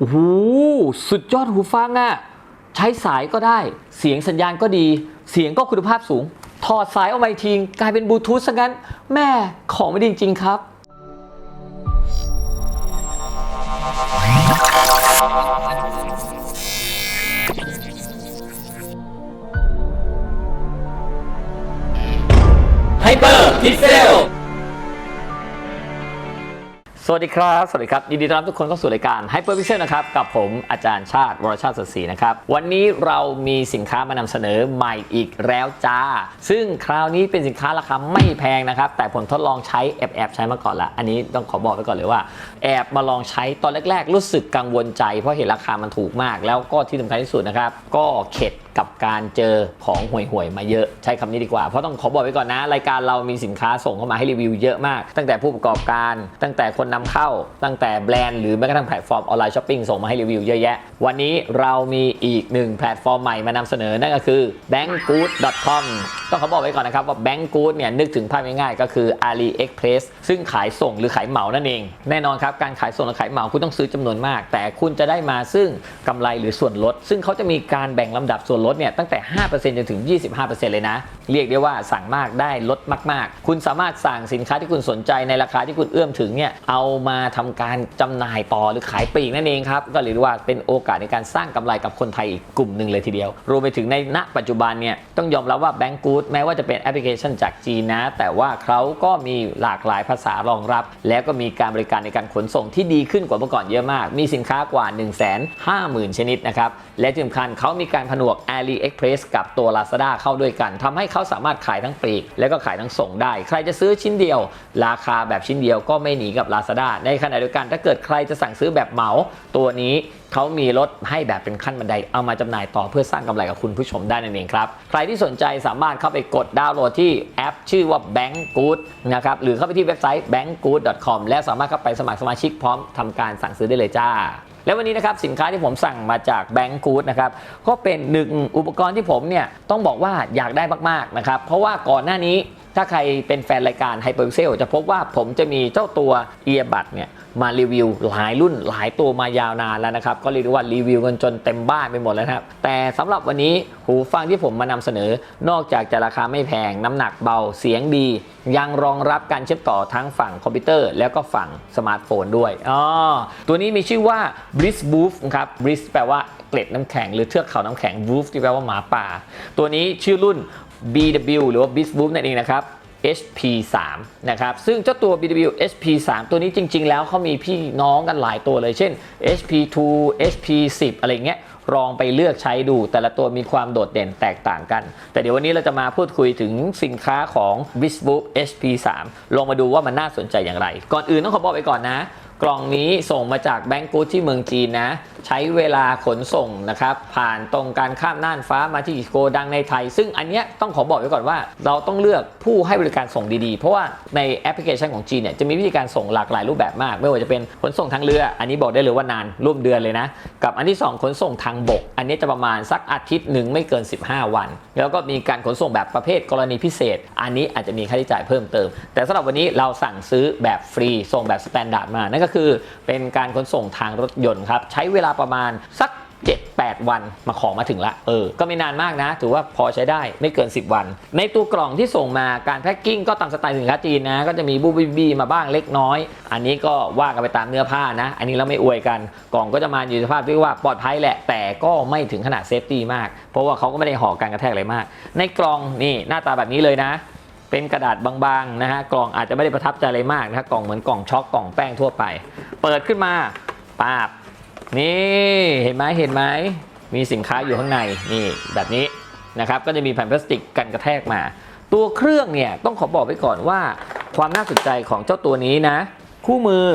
โอ้โหสุดยอดหูฟังอะใช้สายก็ได้ เสียงสัญญาณก็ดี เสียงก็คุณภาพสูง ถอดสายออกมาทิ้งกลายเป็นบลูทูธซะงั้น แม่ของไม่ดีจริงครับ วัสดีครับ สวัสดีครับยินดีต้อนรับทุกคนเข้าสู่รายการ Hyper Pixel นะครับ กับผมอาจารย์ชาติ วรชาติสศรีนะครับ วันนี้เรามีสินค้ามานำเสนอใหม่อีกแล้วจ้า ซึ่งคราวนี้เป็นสินค้าราคาไม่แพงนะครับ แต่ผมทดลองใช้แอบแอบใช้มาก่อนละ อันนี้ต้องขอบอกไว้ก่อนเลยว่า แอบมาลองใช้ตอนแรก ๆ รู้สึกกังวลใจเพราะเห็นราคามันถูกมาก แล้วก็ที่สำคัญที่สุดนะครับก็เข็ดกับการเจอของห่วยๆมาเยอะใช้คำนี้ดีกว่า เพราะต้องขอบอกไว้ก่อนนะ รายการเรามีสินค้าส่งเข้ามาให้รีวิวเยอะมาก ตั้งแต่ผู้ประกอบการ ตั้งแต่คนนำเข้า ตั้งแต่แบรนด์หรือแม้กระทั่งแพลตฟอร์มออนไลน์ช้อปปิ้งส่งมาให้รีวิวเยอะแยะ วันนี้เรามีอีกหนึ่งแพลตฟอร์มใหม่มานำเสนอนั่นก็คือ bankgood.com ต้องขอบอกไว้ก่อนนะครับว่า bankgood เนี่ยนึกถึงภาพง่ายๆก็คือ AliExpress ซึ่งขายส่งหรือขายเหมานั่นเอง แน่นอนครับการขายส่งหรือขายเหมาคุณต้องซื้อจำนวนมาก แต่คุณจะได้มาซึ่งกำไรหรือส่วนลด ซึ่งเขาจะมีการแบ่งลำดับส่วนลดเนี่ยตั้งแต่ 5%จนถึง 25%เลยนะ เรียกได้ว่าสั่งมากได้ลดมาก ๆ คุณสามารถสั่งสินค้าที่คุณสนใจในราคาที่คุณเอื้อมถึงเนี่ยเอามาทำการจำหน่ายต่อหรือขายปลีกนั่นเองครับ ก็เรียกว่าเป็นโอกาสในการสร้างกำไรกับคนไทยอีกกลุ่มหนึ่งเลยทีเดียว รวมไปถึงในณปัจจุบันเนี่ยต้องยอมรับว่าแบงก์กูดแม้ว่าจะเป็นแอปพลิเคชันจากจีนนะ แต่ว่าเขาก็มีหลากหลายภาษารองรับ แล้วก็มีการบริการในการขนส่งที่ดีขึ้นกว่าเมื่อก่อนเยอะมาก มีสินค้ากว่า 1 5 0 0 0 0 ชนิดนะครับและที่สำคัญเขามีการผนวก AliExpress กับตัว Lazada เข้าด้วยกันทำให้เขาสามารถขายทั้งปลีก และก็ขายทั้งส่งได้ ใครจะซื้อชิ้นเดียว ราคาแบบชิ้นเดียวก็ไม่หนีกับ Lazada ในขณะเดียวกันถ้าเกิดใครจะสั่งซื้อแบบเหมาตัวนี้ เขามีลดให้แบบเป็นขั้นบันไดเอามาจำหน่ายต่อเพื่อสร้างกำไรกับคุณผู้ชมได้นั่นเองครับ ใครที่สนใจสามารถเข้าไปกดดาวน์โหลดที่แอป ชื่อว่า Bank Good นะครับหรือเข้าไปที่เว็บไซต์ bankgood.com และสามารถเข้าไปสมัครสมาชิกพร้อมทำการสั่งซื้อได้เลยจ้าแล้ววันนี้นะครับสินค้าที่ผมสั่งมาจากแบง k ์กูดนะครับก็เป็นหนึ่งอุปกรณ์ที่ผมเนี่ยต้องบอกว่าอยากได้มากๆนะครับเพราะว่าก่อนหน้านี้ถ้าใครเป็นแฟนรายการ Hyperpixel จะพบว่าผมจะมีเจ้าตัว Earbud เนี่ยมารีวิวหลายรุ่นหลายตัวมายาวนานแล้วนะครับ ก็เรียกว่ารีวิวกันจนเต็มบ้านไปหมดแล้วครับ แต่สำหรับวันนี้หูฟังที่ผมมานำเสนอ นอกจากจะราคาไม่แพง น้ำหนักเบาเสียงดี ยังรองรับการเชื่อมต่อทั้งฝั่งคอมพิวเตอร์ แล้วก็ฝั่งสมาร์ทโฟนด้วยอ๋อตัวนี้มีชื่อว่า Bliss Booth นะครับ Bliss แปลว่า เกล็ดน้ำแข็ง หรือเทือกเขาน้ำแข็ง Booth ที่แปลว่าหมาป่า ตัวนี้ชื่อรุ่น BW หรือว่า Bliss Booth นั่นเองนะครับ HP3 นะครับ ซึ่งเจ้าตัว BW HP3 ตัวนี้จริง ๆ แล้วเขามีพี่น้องกันหลายตัวเลย เช่น HP2 HP10 อะไรเงี้ยลองไปเลือกใช้ดู แต่ละตัวมีความโดดเด่นแตกต่างกัน แต่เดี๋ยววันนี้เราจะมาพูดคุยถึงสินค้าของ b i s b o o k HP3 ลองมาดูว่ามันน่าสนใจอย่างไร ก่อนอื่นต้องขอบอกไปก่อนนะ กล่องนี้ส่งมาจากแบงก์กูดที่เมืองจีนนะ ใช้เวลาขนส่งนะครับ ผ่านตรงการข้ามน่านฟ้ามาที่โกดังในไทย ซึ่งอันเนี้ยต้องขอบอกไว้ก่อนว่า เราต้องเลือกผู้ให้บริการส่งดีๆ เพราะว่าในแอปพลิเคชันของจีนเนี่ยจะมีวิธีการส่งหลากหลายรูปแบบมาก ไม่ว่าจะเป็นขนส่งทางเรือ อันนี้บอกได้เลยว่านานร่วมเดือนเลยนะ กับอันที่ 2 ขนส่งทางบก อันนี้จะประมาณสักอาทิตย์หนึ่งไม่เกิน 15 วัน แล้วก็มีการขนส่งแบบประเภทกรณีพิเศษ อันนี้อาจจะมีค่าใช้จ่ายเพิ่มเติม แต่สำหรับวันนี้เราสั่งซื้อแบบฟรีส่งแบบสแตนดาร์ดมานั่นก็คือเป็นการขนส่งทางรถยนต์ครับ ใช้เวลาประมาณสัก 7-8 วันมาของมาถึงละเออ ก็ไม่นานมากนะ ถือว่าพอใช้ได้ไม่เกิน 10 วัน ในตัวกล่องที่ส่งมาการแพ็กกิ้งก็ตามสไตล์สินค้าจีนนะ ก็จะมีบูบีบีมาบ้างเล็กน้อย อันนี้ก็ว่ากันไปตามเนื้อผ้านะ อันนี้เราไม่อวยกัน กล่องก็จะมาอยู่ในสภาพที่ว่าปลอดภัยแหละ แต่ก็ไม่ถึงขนาดเซฟตี้มาก เพราะว่าเขาก็ไม่ได้ห่อการกระแทกอะไรมาก ในกล่องนี่หน้าตาแบบนี้เลยนะ เป็นกระดาษบางๆนะฮะกล่องอาจจะไม่ได้ประทับใจอะไรมากนะฮะกล่องเหมือนกล่องช็อกกล่องแป้งทั่วไป เปิดขึ้นมาปาบนี่เห็นไหมเห็นไหมมีสินค้าอยู่ข้างในนี่แบบนี้นะครับก็จะมีแผ่นพลาสติกกันกระแทกมา ตัวเครื่องเนี่ยต้องขอบอกไว้ก่อนว่า ความน่าสนใจของเจ้าตัวนี้นะ คู่มือ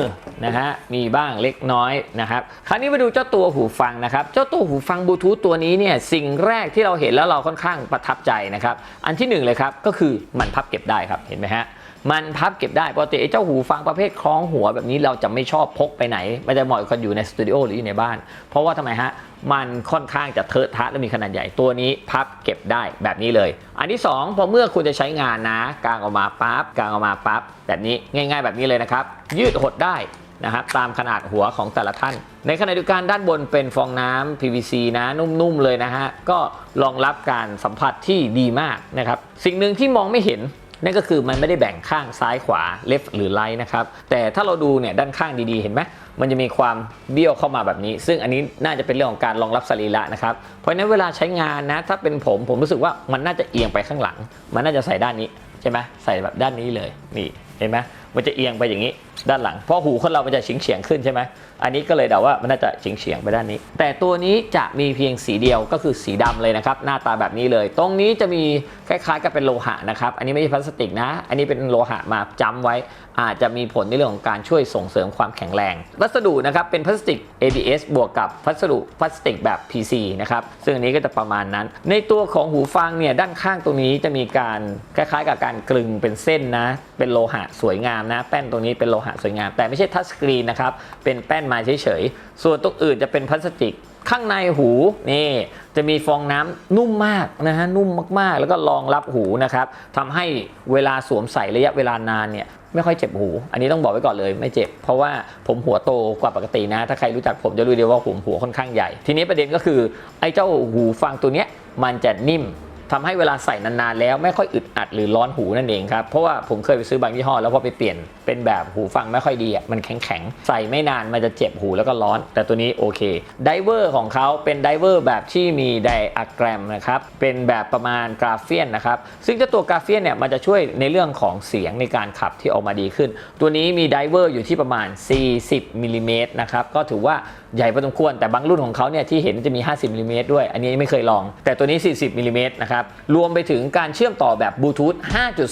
นะฮะมีบ้างเล็กน้อยนะครับ คราวนี้มาดูเจ้าตัวหูฟังนะครับ เจ้าตัวหูฟังบลูทูธตัวนี้เนี่ยสิ่งแรกที่เราเห็นแล้วเราค่อนข้างประทับใจนะครับ อันที่หนึ่งเลยครับก็คือมันพับเก็บได้ครับเห็นไหมฮะ มันพับเก็บได้ปกติไอ้เจ้าหูฟังประเภทคล้องหัวแบบนี้เราจะไม่ชอบพกไปไหน ไม่ได้เหมาะกับคนอยู่ในสตูดิโอหรืออยู่ในบ้าน เพราะว่าทำไมฮะ มันค่อนข้างจะเทอะทะและมีขนาดใหญ่ตัวนี้พับเก็บได้แบบนี้เลย อันที่สองพอเมื่อคุณจะใช้งานนะกางออกมาปั๊บกางออกมาปั๊บแบบนี้ง่าย ๆ แบบนี้เลยนะครับ ยืดหดได้นะครับตามขนาดหัวของแต่ละท่าน ในขณะเดียวกันด้านบนเป็นฟองน้ำ PVC นะนุ่มๆเลยนะฮะก็รองรับการสัมผัสที่ดีมากนะครับสิ่งหนึ่งที่มองไม่เห็น นั่นก็คือมันไม่ได้แบ่งข้างซ้ายขวาเลฟหรือไลท์นะครับ แต่ถ้าเราดูเนี่ยด้านข้างดีๆ เห็นไหมมันจะมีความเบี้ยวเข้ามาแบบนี้ ซึ่งอันนี้น่าจะเป็นเรื่องของการรองรับสรีระนะครับ เพราะฉะนั้นเวลาใช้งานนะ ถ้าเป็นผมผมรู้สึกว่ามันน่าจะเอียงไปข้างหลัง มันน่าจะใส่ด้านนี้ใช่ไหมใส่แบบด้านนี้เลยนี่เห็นไหม มันจะเอียงไปอย่างนี้ด้านหลัง เพราะหูคนเรามันจะเฉียงเฉียงขึ้นใช่ไหมอันนี้ก็เลยเดาว่ามันน่าจะเฉียงเฉียงไปด้านนี้ แต่ตัวนี้จะมีเพียงสีเดียวก็คือสีดำเลยนะครับ หน้าตาแบบนี้เลย ตรงนี้จะมีคล้ายๆกับเป็นโลหะนะครับ อันนี้ไม่ใช่พลาสติกนะ อันนี้เป็นโลหะมาจำไว้ อาจจะมีผลในเรื่องของการช่วยส่งเสริมความแข็งแรง วัสดุนะครับเป็นพลาสติก ABS บวกกับวัสดุพลาสติกแบบ PC นะครับ ซึ่งอันนี้ก็จะประมาณนั้น ในตัวของหูฟังเนี่ยด้านข้างตรงนี้จะมีการคล้ายๆ กับการกลึงเป็นเส้นนะ เป็นโลหะสวยงามนะ แป้นตรงนี้เป็นโลหะสวยงาม แต่ไม่ใช่ทัชสกรีนนะครับ เป็นแป้นมาเฉยๆ ส่วนตรงอื่นจะเป็นพลาสติก ข้างในหูนี่จะมีฟองน้ำนุ่มมากนะฮะนุ่มมากๆ แล้วก็รองรับหูนะครับทำให้เวลาสวมใส่ระยะเวลานานเนี่ยไม่ค่อยเจ็บหู อันนี้ต้องบอกไว้ก่อนเลยไม่เจ็บ เพราะว่าผมหัวโตกว่าปกตินะ ถ้าใครรู้จักผมจะรู้ดีว่าผมหัวค่อนข้างใหญ่ ทีนี้ประเด็นก็คือไอ้เจ้าหูฟังตัวเนี้ยมันจะนิ่ม ทำให้เวลาใส่นานๆแล้วไม่ค่อยอึดอัดหรือร้อนหูนั่นเองครับ เพราะว่าผมเคยไปซื้อบางยี่ห้อแล้วพอไปเปลี่ยนเป็นแบบหูฟังไม่ค่อยดีอะมันแข็งๆ ใส่ไม่นานมันจะเจ็บหูแล้วก็ร้อน แต่ตัวนี้โอเคไดเวอร์ของเขาเป็นไดเวอร์แบบที่มีไดอะแกรมนะครับ เป็นแบบประมาณกราเฟียนนะครับ ซึ่งเจ้าตัวกราเฟียนเนี่ยมันจะช่วยในเรื่องของเสียงในการขับที่ออกมาดีขึ้น ตัวนี้มีไดเวอร์อยู่ที่ประมาณ 40มิลลิเมตรนะครับก็ถือว่า ใหญ่พอสมควร แต่บางรุ่นของเขาเนี่ยที่เห็นจะมี 50มิลลิเมตรด้วย อันนี้ไม่เคยลอง แต่ตัวนี้ 40มิลลิเมตรนะครับ รวมไปถึงการเชื่อมต่อแบบบลูทูธ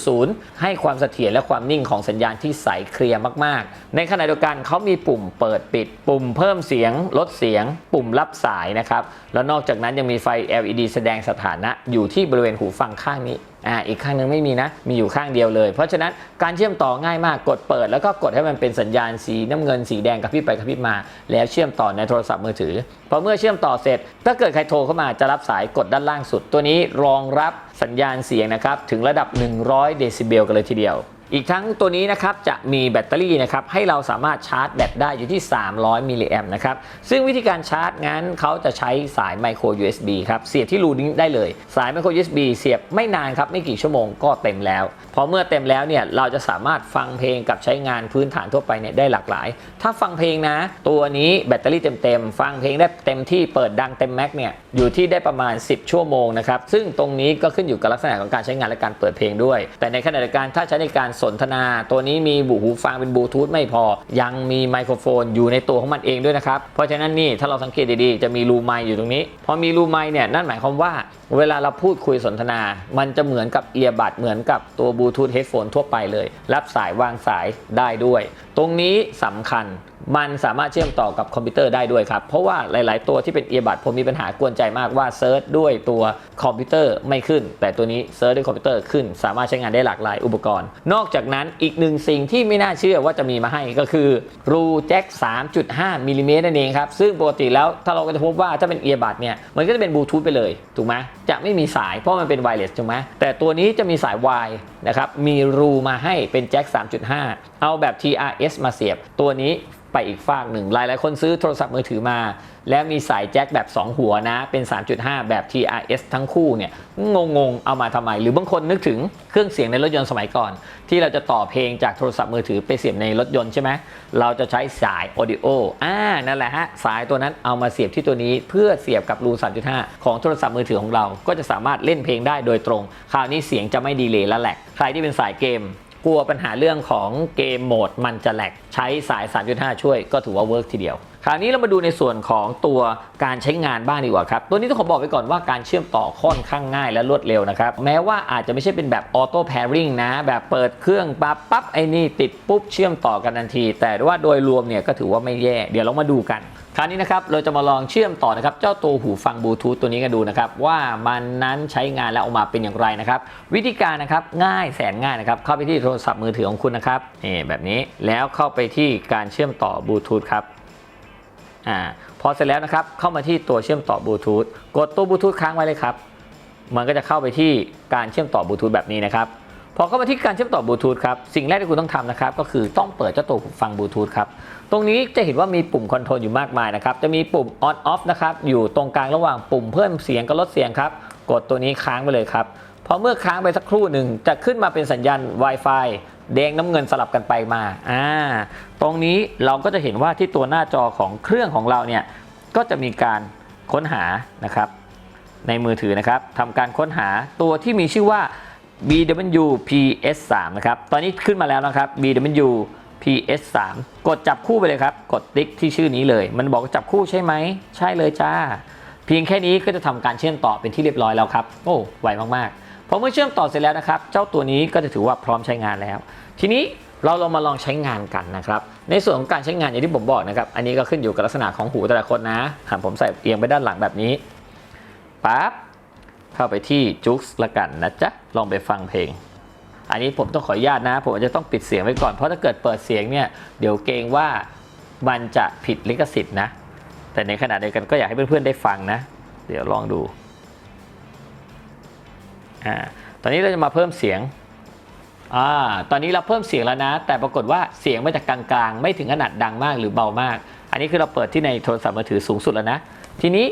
5.0 ให้ความเสถียรและความนิ่งของสัญญาณที่ใสเคลียร์มาก ๆ ในขณะเดียวกันเขามีปุ่มเปิดปิด ปุ่มเพิ่มเสียง ลดเสียง ปุ่มรับสายนะครับ แล้วนอกจากนั้นยังมีไฟ LED แสดงสถานะอยู่ที่บริเวณหูฟังข้างนี้ อ่าอีกข้างหนึงไม่มีนะ มีอยู่ข้างเดียวเลย เพราะฉะนั้นการเชื่อมต่อง่ายมากกดเปิด แล้วก็กดให้มันเป็นสัญญาณสีน้ำเงินสีแดงกระพริบไปกระพริบมา แล้วเชื่อมต่อในโทรศัพท์มือถือพอเมื่อเชื่อมต่อเสร็จ ถ้าเกิดใครโทรเข้ามาจะรับสายกดด้านล่างสุด ตัวนี้รองรับสัญญาณเสียงนะครับถึงระดับ 100 เดซิเบลกันเลยทีเดียว อีกทั้งตัวนี้นะครับจะมีแบตเตอรี่นะครับให้เราสามารถชาร์จแบตได้อยู่ที่ 300 มิลลิแอมป์นะครับซึ่งวิธีการชาร์จงั้นเขาจะใช้สายไมโคร USB ครับเสียบที่รูนี้ได้เลย สายไมโคร USB เสียบไม่นานครับไม่กี่ชั่วโมงก็เต็มแล้ว พอเมื่อเต็มแล้วเนี่ยเราจะสามารถฟังเพลงกับใช้งานพื้นฐานทั่วไปเนี่ยได้หลากหลาย ถ้าฟังเพลงนะ ตัวนี้แบตเตอรี่เต็มๆฟังเพลงได้เต็มที่เปิดดังเต็มแม็กเนี่ยอยู่ที่ได้ประมาณ 10 ชั่วโมงนะครับซึ่งตรงนี้ก็ขึ้นอยู่กับลักษณะของการใช้งานและการเปิดเพลงด้วย แต่ในขณะเดียวกันถ้าใช้ในการสนทนา ตัวนี้มีบุหูฟังเป็นบลูทูธไม่พอ ยังมีไมโครโฟนอยู่ในตัวของมันเองด้วยนะครับ เพราะฉะนั้นนี่ถ้าเราสังเกตดีๆ จะมีรูไมอยู่ตรงนี้ พอมีรูไมเนี่ยนั่นหมายความว่า เวลาเราพูดคุยสนทนา มันจะเหมือนกับเอียบัดเหมือนกับตัวบลูทูธเฮดโฟนทั่วไปเลย รับสายวางสายได้ด้วย ตรงนี้สำคัญ มันสามารถเชื่อมต่อกับคอมพิวเตอร์ได้ด้วยครับ เพราะว่าหลาย ๆ ตัวที่เป็นเอียบัดผมมีปัญหากวนใจมากว่าเซิร์ชด้วยตัวคอมพิวเตอร์ไม่ขึ้น แต่ตัวนี้เซิร์ชด้วยคอมพิวเตอร์ขึ้น สามารถใช้งานได้หลากหลายอุปกรณ์ นอกจากนั้นอีกหนึ่งสิ่งที่ไม่น่าเชื่อว่าจะมีมาให้ก็คือรูแจ็ค 3.5มิลลิเมตรนั่นเองครับ ซึ่งปกติแล้วถ้าเราก็จะพบว่าถ้าเป็นเอียบัดเนี่ยมันก็จะเป็นบลูทูธไปเลยถูกไหมจะไม่มีสายเพราะมันเป็นไวเลสถูกไหมแต่ตัวนี้จะมีสาย Y นะครับมีรูมาให้เป็นแจ็ค 3.5 เอาแบบ TRS มาเสียบตัวนี้ ไปอีกฝากหนึ่งหลายๆคนซื้อโทรศัพท์มือถือมา แล้วมีสายแจ็คแบบ 2 หัวนะ เป็น 3.5 แบบ TRS ทั้งคู่เนี่ยงงๆเอามาทำไม หรือบางคนนึกถึงเครื่องเสียงในรถยนต์สมัยก่อน ที่เราจะต่อเพลงจากโทรศัพท์มือถือไปเสียบในรถยนต์ใช่ไหมเราจะใช้สาย audio อ่านั่นแหละฮะสายตัวนั้นเอามาเสียบที่ตัวนี้เพื่อเสียบกับรู 3.5 ของโทรศัพท์มือถือของเรา ก็จะสามารถเล่นเพลงได้โดยตรง คราวนี้เสียงจะไม่ดีเลย์และแหลกใครที่เป็นสายเกม กลัวปัญหาเรื่องของเกมโหมดมันจะแหลกใช้สาย 3.5 ช่วยก็ถือว่าเวิร์กทีเดียว คราวนี้เรามาดูในส่วนของตัวการใช้งานบ้างดีกว่าครับ ตัวนี้ต้องขอบอกไว้ก่อนว่าการเชื่อมต่อค่อนข้างง่ายและรวดเร็วนะครับ แม้ว่าอาจจะไม่ใช่เป็นแบบออโต้ a พ r i n g นะ แบบเปิดเครื่องปั๊บปั๊บไอ้นี่ติดปุ๊บเชื่อมต่อกันทันที แต่ว่าโดยรวมเนี่ยก็ถือว่าไม่แย่ เดี๋ยวเรามาดูกันคราวนี้นะครับเราจะมาลองเชื่อมต่อนะครับเจ้าตัวหูฟังบลูทูธตัวนี้กันดูนะครับว่ามันนั้นใช้งานแล้วออกมาเป็นอย่างไรนะครับวิธีการนะครับง่ายแสนง่ายนะครับเข้าไปที่โทรศัพท์มือถือของคุณนะครับนี่แบบนี้แล้วเข้าไปที่การเชื่อมต่อบลูทูธครับ อ่าพอเสร็จแล้วนะครับเข้ามาที่ตัวเชื่อมต่อบลูทูธกดตัวบลูทูธค้างไว้เลยครับมันก็จะเข้าไปที่การเชื่อมต่อบลูทูธแบบนี้นะครับพอเข้ามาที่การเชื่อมต่อบลูทูธครับสิ่งแรกที่คุณต้องทำนะครับก็คือต้องเปิดเจ้าตัวฟังบลูทูธครับตรงนี้จะเห็นว่ามีปุ่มคอนโทรลอยู่มากมายนะครับจะมีปุ่ม on off นะครับอยู่ตรงกลางระหว่างปุ่มเพิ่มเสียงกับลดเสียงครับกดตัวนี้ค้างไปเลยครับ พอเมื่อค้างไปสักครู่หนึ่งจะขึ้นมาเป็นสัญญาณ Wi-Fi แดงน้ำเงินสลับกันไปมาอ่าตรงนี้เราก็จะเห็นว่าที่ตัวหน้าจอของเครื่องของเราเนี่ยก็จะมีการค้นหานะครับ ในมือถือนะครับทำการค้นหาตัวที่มีชื่อว่า BWPS3 นะครับ ตอนนี้ขึ้นมาแล้วนะครับ BWPS3 กดจับคู่ไปเลยครับ กดติ๊กที่ชื่อนี้เลย มันบอกจับคู่ใช่ไหม ใช่เลยจ้า เพียงแค่นี้ก็จะทำการเชื่อมต่อเป็นที่เรียบร้อยแล้วครับ โอ้ ไวมากๆ พอเมื่อเชื่อมต่อเสร็จแล้วนะครับ เจ้าตัวนี้ก็จะถือว่าพร้อมใช้งานแล้ว ทีนี้เราลองมาลองใช้งานกันนะครับ ในส่วนของการใช้งานอย่างที่ผมบอกนะครับ อันนี้ก็ขึ้นอยู่กับลักษณะของหูแต่ละคนนะหากผมใส่เอียงไปด้านหลังแบบนี้ปั๊บเข้าไปที่จุ๊กละกันนะจ๊ะ ลองไปฟังเพลง อันนี้ผมต้องขออนุญาตนะ ผมอาจจะต้องปิดเสียงไว้ก่อน เพราะถ้าเกิดเปิดเสียงเนี่ย เดี๋ยวเกรงว่ามันจะผิดลิขสิทธิ์นะ แต่ในขณะเดียวกันก็อยากให้เพื่อนๆได้ฟังนะ เดี๋ยวลองดู อ่าตอนนี้เราจะมาเพิ่มเสียงอ่าตอนนี้เราเพิ่มเสียงแล้วนะ แต่ปรากฏว่าเสียงมาจากกลางๆ ไม่ถึงขนาดดังมากหรือเบามาก อันนี้คือเราเปิดที่ในโทรศัพท์มือถือสูงสุดแล้วนะ ทีนี้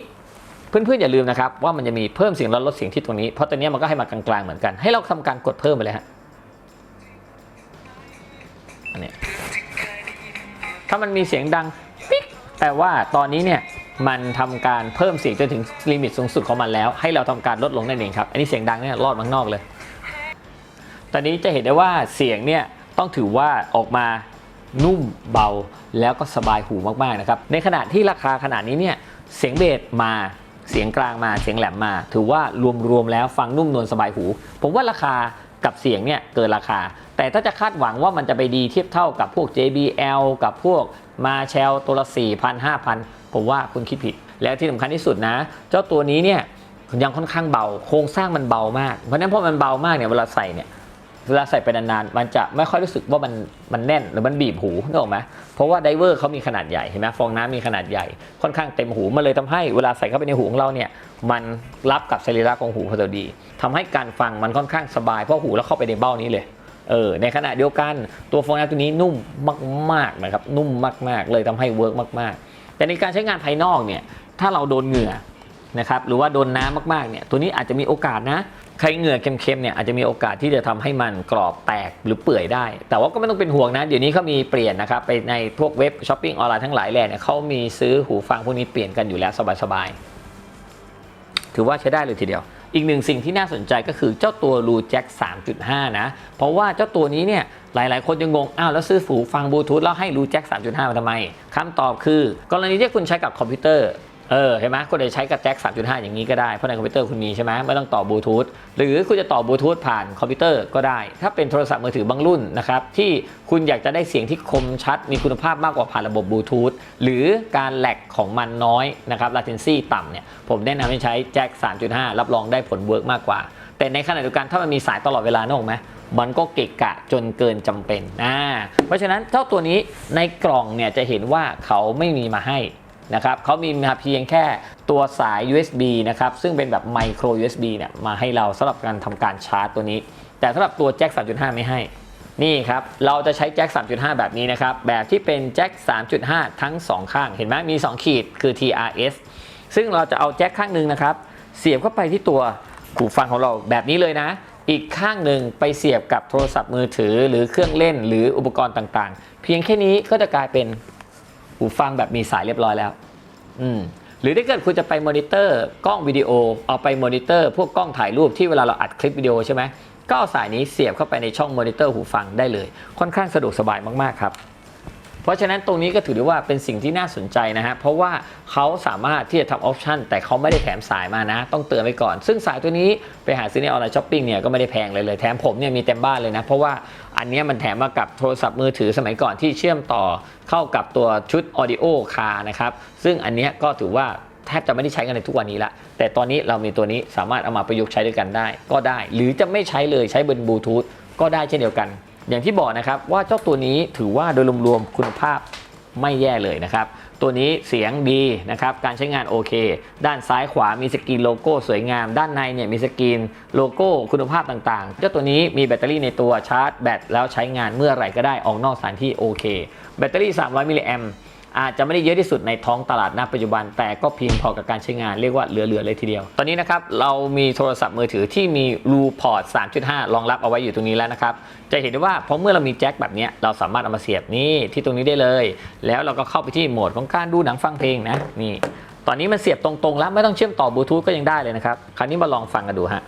เพื่อนๆอย่าลืมนะครับว่ามันจะมีเพิ่มเสียงลดลดเสียงที่ตรงนี้ เพราะตัวนี้มันก็ให้มากลางๆเหมือนกัน ให้เราทำการกดเพิ่มไปเลยฮะอันนี้ถ้ามันมีเสียงดังปิ๊กแปลว่าตอนนี้เนี่ย มันทำการเพิ่มเสียงจนถึงลิมิตสูงสุดของมันแล้ว ให้เราทำการลดลงนั่นเองครับ อันนี้เสียงดังเนี่ยรอดมังนอกเลย ตอนนี้จะเห็นได้ว่าเสียงเนี่ยต้องถือว่าออกมานุ่มเบาแล้วก็สบายหูมากๆนะครับ ในขณะที่ราคาขนาดนี้เนี่ยเสียงเบสมาเสียงกลางมาเสียงแหลมมา ถือว่ารวมๆแล้วฟังนุ่มนวลสบายหู ผมว่าราคากับเสียงเนี่ยเกินราคา แต่ถ้าจะคาดหวังว่ามันจะไปดีเทียบเท่ากับพวก JBL กับพวกมาเชลตัวละ4,000 5,000 ผมว่าคุณคิดผิด แล้วที่สำคัญที่สุดนะ เจ้าตัวนี้เนี่ยยังค่อนข้างเบา โครงสร้างมันเบามาก เพราะนั้นพอมันเบามากเนี่ยเวลาใส่เนี่ยเวลาใส่ไปนานๆ มันจะไม่ค่อยรู้สึกว่ามันมันแน่นหรือมันบีบหูนึกออกไหมเพราะว่าไดเวอร์เขามีขนาดใหญ่เห็นไหมฟองน้ำมีขนาดใหญ่ค่อนข้างเต็มหูมันเลยทำให้เวลาใส่เข้าไปในหูของเราเนี่ยมันรับกับสรีระของหูพอดีทำให้การฟังมันค่อนข้างสบายเพราะหูแล้วเข้าไปในเบ้านี้เลยเออในขณะเดียวกันตัวฟองน้ำตัวนี้นุ่มมากๆนะครับนุ่มมากๆ เลยทำให้เวิร์กมากๆ แต่ในการใช้งานภายนอกเนี่ยถ้าเราโดนเหงื่อนะครับหรือว่าโดนน้ำมากๆเนี่ยตัวนี้อาจจะมีโอกาสนะใครเหงื่อเค็มๆเนี่ยอาจจะมีโอกาสที่จะทำให้มันกรอบแตกหรือเปื่อยได้ แต่ว่าก็ไม่ต้องเป็นห่วงนะ เดี๋ยวนี้เขามีเปลี่ยนนะครับไปในพวกเว็บช้อปปิ้งออนไลน์ทั้งหลายแหล่เนี่ยเขามีซื้อหูฟังพวกนี้เปลี่ยนกันอยู่แล้วสบายๆถือว่าใช้ได้เลยทีเดียว อีกหนึ่งสิ่งที่น่าสนใจก็คือเจ้าตัวรูแจ็ค3.5 นะ เพราะว่าเจ้าตัวนี้เนี่ย หลาย ๆ คนจะงงง อ้าว แล้วซื้อหูฟังบลูทูธแล้วให้รูแจ็ค 3.5 มาทำไมคำตอบคือ กรณีที่คุณใช้กับคอมพิวเตอร์ เออ เห็นไหมคุณจะใช้กับแจ็ค 3.5 อย่างนี้ก็ได้ เพราะในคอมพิวเตอร์คุณมีใช่ไหมไม่ต้องต่อบลูทูธ หรือคุณจะต่อบลูทูธผ่านคอมพิวเตอร์ก็ได้ ถ้าเป็นโทรศัพท์มือถือบางรุ่นนะครับ ที่คุณอยากจะได้เสียงที่คมชัด มีคุณภาพมากกว่าผ่านระบบบลูทูธ หรือการแลกของมันน้อยนะครับ latency ต่ำเนี่ย ผมแนะนำให้ใช้แจ็ค 3.5 รับรองได้ผลเวิร์กมากกว่า แต่ในขณะเดียวกันถ้ามันมีสายตลอดเวลานึกออกไหม มันก็เกะกะจนเกินจำเป็นอ่าเพราะฉะนั้นเจ้าตัวนี้ในกล่องเนี่ยจะเห็นว่าเขาไม่มีมาให้นะครับเขามีมาเพียงแค่ตัวสาย USB นะครับ ซึ่งเป็นแบบไมโคร USB เนี่ยมาให้เราสำหรับการทำการชาร์จตัวนี้ แต่สำหรับตัวแจ็ค 3.5 ไม่ให้ นี่ครับ เราจะใช้แจ็ค 3.5 แบบนี้นะครับ แบบที่เป็นแจ็ค 3.5 ทั้ง 2 ข้าง เห็นไหมมี 2 ขีดคือ TRS ซึ่งเราจะเอาแจ็คข้างหนึ่งนะครับ เสียบเข้าไปที่ตัวหูฟังของเราแบบนี้เลยนะ อีกข้างหนึ่งไปเสียบกับโทรศัพท์มือถือหรือเครื่องเล่นหรืออุปกรณ์ต่างๆ เพียงแค่นี้ก็จะกลายเป็นหูฟังแบบมีสายเรียบร้อยแล้ว อืมหรือถ้าเกิดคุณจะไปมอนิเตอร์กล้องวิดีโอเอาไปมอนิเตอร์พวกกล้องถ่ายรูปที่เวลาเราอัดคลิปวิดีโอใช่ไหมก็เอาสายนี้เสียบเข้าไปในช่องมอนิเตอร์หูฟังได้เลย ค่อนข้างสะดวกสบายมากๆครับ เพราะฉะนั้นตรงนี้ก็ถือได้ว่าเป็นสิ่งที่น่าสนใจนะฮะ เพราะว่าเขาสามารถที่จะทำออปชันแต่เขาไม่ได้แถมสายมานะ ต้องเตือนไว้ก่อน ซึ่งสายตัวนี้ไปหาซื้อในออนไลน์ช้อปปิ้งเนี่ยก็ไม่ได้แพงเลยเลย แถมผมเนี่ยมีเต็มบ้านเลยนะ เพราะว่าอันนี้มันแถมมากับโทรศัพท์มือถือสมัยก่อนที่เชื่อมต่อเข้ากับตัวชุด Audio Car นะครับ ซึ่งอันนี้ก็ถือว่าแทบจะไม่ได้ใช้กันในทุกวันนี้ละ แต่ตอนนี้เรามีตัวนี้สามารถเอามาประยุกต์ใช้ด้วยกันได้ ก็ได้ หรือจะไม่ใช้เลยใช้บนบลูทูธก็ได้เช่นเดียวกัน อย่างที่บอกนะครับว่าเจ้าตัวนี้ถือว่าโดยรวมๆคุณภาพไม่แย่เลยนะครับ ตัวนี้เสียงดีนะครับ การใช้งานโอเค ด้านซ้ายขวามีสกรีนโลโก้สวยงาม ด้านในเนี่ยมีสกรีนโลโก้คุณภาพต่างๆ เจ้าตัวนี้มีแบตเตอรี่ในตัวชาร์จแบตแล้วใช้งานเมื่อไหร่ก็ได้ออกนอกสถานที่โอเค แบตเตอรี่ 300 มิลลิแอม อาจจะไม่ได้เยอะที่สุดในท้องตลาดณปัจจุบัน แต่ก็เพียงพอกับการใช้งานเรียกว่าเหลือๆเลยทีเดียว ตอนนี้นะครับเรามีโทรศัพท์มือถือที่มีรูพอร์ต 3.5 รองรับเอาไว้อยู่ตรงนี้แล้วนะครับ จะเห็นได้ว่าพอเมื่อเรามีแจ็คแบบนี้เราสามารถเอามาเสียบนี่ที่ตรงนี้ได้เลย แล้วเราก็เข้าไปที่โหมดของการดูหนังฟังเพลงนะนี่ ตอนนี้มันเสียบตรงๆแล้วไม่ต้องเชื่อมต่อบลูทูธก็ยังได้เลยนะครับ คราวนี้มาลองฟังกันดูฮะ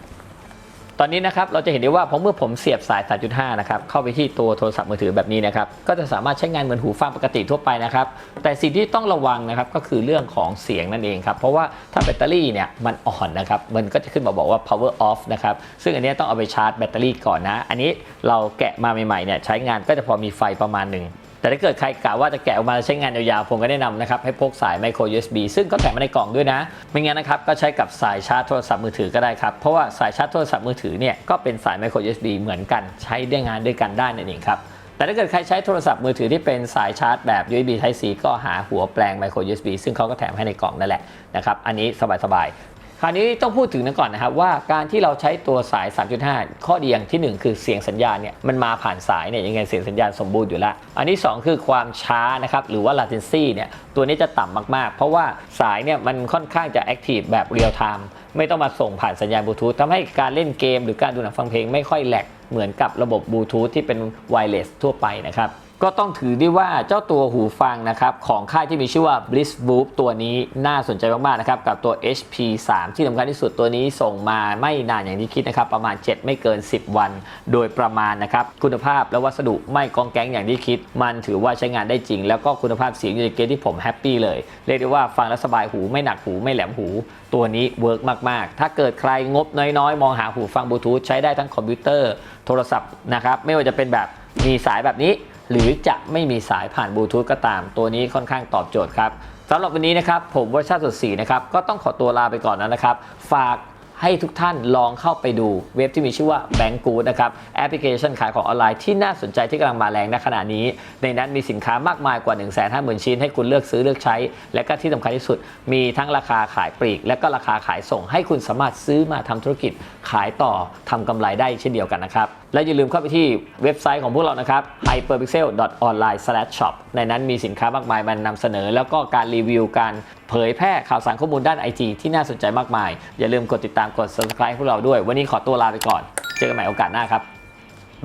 ตอนนี้นะครับเราจะเห็นได้ว่าพอเมื่อผมเสียบสาย 3.5 นะครับเข้าไปที่ตัวโทรศัพท์มือถือแบบนี้นะครับก็จะสามารถใช้งานเหมือนหูฟังปกติทั่วไปนะครับแต่สิ่งที่ต้องระวังนะครับก็คือเรื่องของเสียงนั่นเองครับเพราะว่าถ้าแบตเตอรี่เนี่ยมันอ่อนนะครับมันก็จะขึ้นมาบอกว่า power off นะครับซึ่งอันนี้ต้องเอาไปชาร์จแบตเตอรี่ก่อนนะ อันนี้เราแกะมาใหม่ๆเนี่ยใช้งานก็จะพอมีไฟประมาณหนึ่ง แต่ถ้าเกิดใครกะว่าจะแกะออกมาใช้งานยาวๆผมก็แนะนำนะครับให้พกสาย micro USB ซึ่งก็แถมมาในกล่องด้วยนะ ไม่งั้นนะครับก็ใช้กับสายชาร์จโทรศัพท์มือถือก็ได้ครับ เพราะว่าสายชาร์จโทรศัพท์มือถือเนี่ยก็เป็นสาย micro USB เหมือนกันใช้ได้งานด้วยกันได้นั่นเองครับแต่ถ้าเกิดใครใช้โทรศัพท์มือถือที่เป็นสายชาร์จแบบ USB Type C ก็หาหัวแปลง micro USB ซึ่งเขาก็แถมให้ในกล่องนั่นแหละนะครับ อันนี้สบายๆ ราวนี้ต้องพูดถึงนะก่อนนะครับว่าการที่เราใช้ตัวสาย 3.5 ข้อดีอย่างที่ 1 คือเสียงสัญญาณเนี่ยมันมาผ่านสายเนี่ยยังไงเสียงสัญญาณสมบูรณ์อยู่แล้ว อันที่ 2 คือความช้านะครับหรือว่า latency เนี่ยตัวนี้จะต่ำมากๆ เพราะว่าสายเนี่ยมันค่อนข้างจะ active แบบ real time ไม่ต้องมาส่งผ่านสัญญาณบลูทูธทำให้การเล่นเกม หรือการดูหนังฟังเพลงไม่ค่อยแหลกเหมือนกับระบบบลูทูธที่เป็น wireless ทั่วไปนะครับ ก็ต้องถือได้ว่าเจ้าตัวหูฟังนะครับของค่ายที่มีชื่อว่า Bliss Boop ตัวนี้น่าสนใจมากๆนะครับกับตัว HP 3 ที่สำคัญที่สุดตัวนี้ส่งมาไม่นานอย่างที่คิดนะครับประมาณ 7 ไม่เกิน 10 วัน โดยประมาณนะครับคุณภาพและวัสดุไม่กองแก๊งอย่างที่คิด มันถือว่าใช้งานได้จริง แล้วก็คุณภาพเสียงอยู่ในเกณฑ์ที่ผมแฮปปี้เลย เรียกได้ว่าฟังแล้วสบายหูไม่หนักหูไม่แหลมหู ตัวนี้เวิร์กมากๆ ถ้าเกิดใครงบน้อยๆ มองหาหูฟังบลูทูธใช้ได้ทั้งคอมพิวเตอร์โทรศัพท์นะครับไม่ว่าจะเป็นแบบมีสายแบบนี้ หรือจะไม่มีสายผ่านบลูทูธก็ตาม ตัวนี้ค่อนข้างตอบโจทย์ครับสำหรับวันนี้นะครับผมวชชาติสุดสีนะครับก็ต้องขอตัวลาไปก่อนแล้วนะครับ ฝาก ให้ทุกท่านลองเข้าไปดูเว็บที่มีชื่อว่า Bank Good นะครับแอปพลิเคชันขายของออนไลน์ที่น่าสนใจที่กำลังมาแรงในขณะนี้ ในนั้นมีสินค้ามากมายกว่า 1 5 0 0 0 0 ชิ้น ให้คุณเลือกซื้อเลือกใช้ และก็ที่สำคัญที่สุด มีทั้งราคาขายปลีก และก็ราคาขายส่ง ให้คุณสามารถซื้อมาทำธุรกิจขายต่อทำกำไรได้เช่นเดียวกันนะครับและอย่าลืมเข้าไปที่เว็บไซต์ของพวกเรานะครับ hyperpixel.online/shop ในนั้นมีสินค้ามากมายมานำเสนอ แล้วก็การรีวิวการเผยแพร่ข่าวสารข้อมูลด้าน IG ที่น่าสนใจมากมาย อย่าลืมกดติดตามกด subscribe พวกเราด้วย วันนี้ขอตัวลาไปก่อน เจอกันใหม่โอกาสหน้าครับ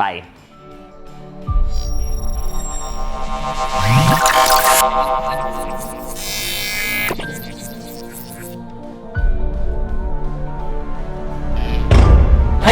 บายไฮ